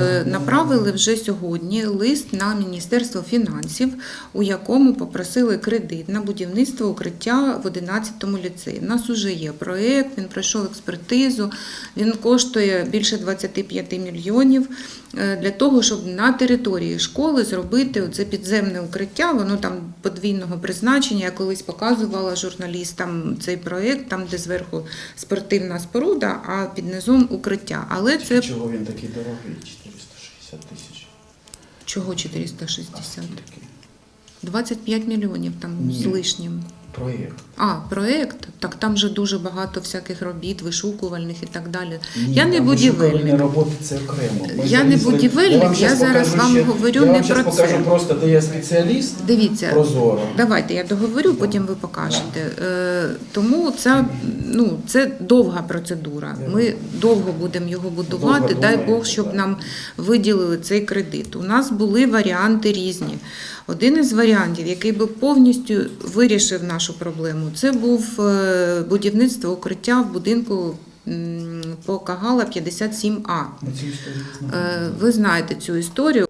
Е, Направили вже сьогодні лист на Міністерство фінансів, у якому попросили кредит на будівництво укриття в 11-му ліцеї. У нас вже є проєкт, він пройшов експертизу, він коштує більше 25 мільйонів е, для того, щоб на території школи зробити це підземне укриття. Воно там подвійного призначення. Я колись показувала журналістам цей проєкт, там де зверху спортивна споруда, а під низом укриття. Але це Чого він такий дорогий? 460 тисяч. чого 460? Такий 25 мільйонів там з лишнім. Проєкт. А, проєкт? Так там же дуже багато всяких робіт, вишукувальних і так далі. Ні, я не будівельник. роботи це окремо. Ми Я не будівельник, вам я зараз покажу вам ще- говорю я не вам щас про покажу просто, де я спеціаліст. Дивіться, Прозоро. давайте я договорю, потім ви покажете. Е, Тому це, ну, це довга процедура. Ми довго будемо його будувати. Довго Дай Бог, щоб так. нам виділили цей кредит. У нас були варіанти різні. Один із варіантів, який би повністю вирішив нашу проблему, це був е, будівництво укриття в будинку по Кагала 57А. Ми цю історію Е. Ви знаєте цю історію.